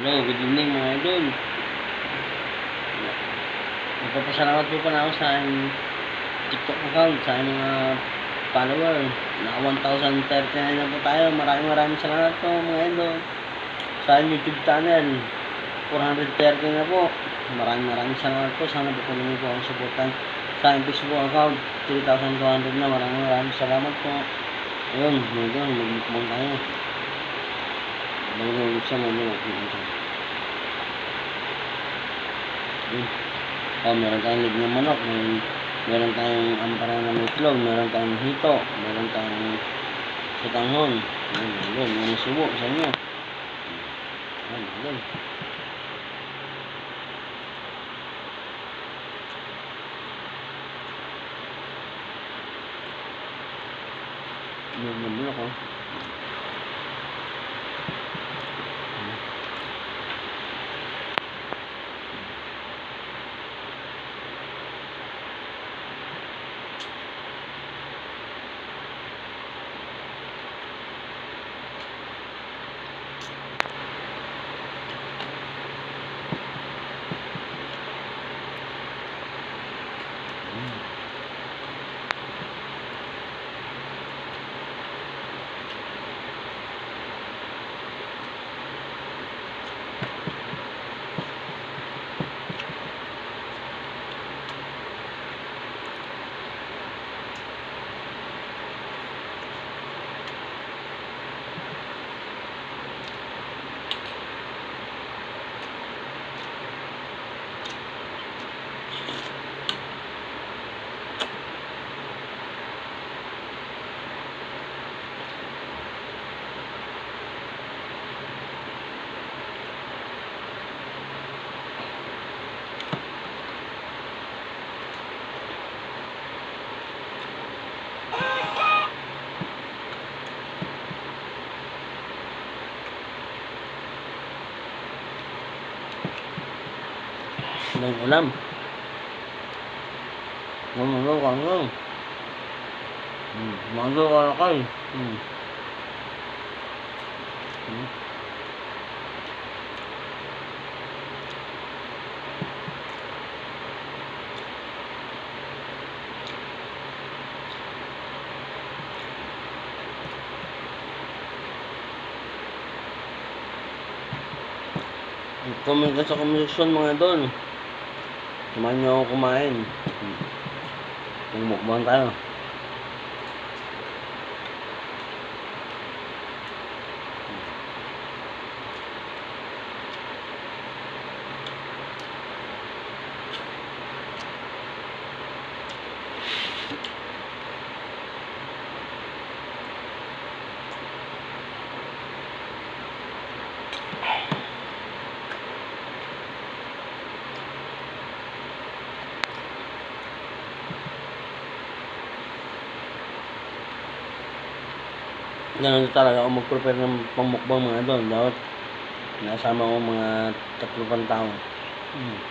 Hello, good evening mga idol. Nagpapasalamat po pala ako sa aking TikTok account, sa aking mga follower. Naka 1,039 na po tayo. Maraming maraming salamat po mga idol. Sa aking YouTube channel, 430 na po. Maraming maraming salamat po. Sana po kung po ang supportan sa aking Facebook account. 3,200 na. Maraming maraming salamat po. Ayun, mga idol, mag-mukbang tayo. Bago siya mo mo Yun. Oh, meron tayong lig ng manok, meron, meron tayong ampara na may itlog, meron tayong hito, meron tayong sitanghon. Yun, yun, yun, subo sa inyo. Yun, yun. Yun, yun, yun ako. Ng ulam. Mamalo ka nga. Hmm. Mamalo ka na kayo. Hmm. Hmm. Comment ka sa komisyon mga idol. Samahan niyo ako kumain. Hmm. Mumukbang tayo. Ganun talaga ako mag-prepare ng pangmukbang mga idol. Dapat nasama ko mga tatlo pang tao. Hmm.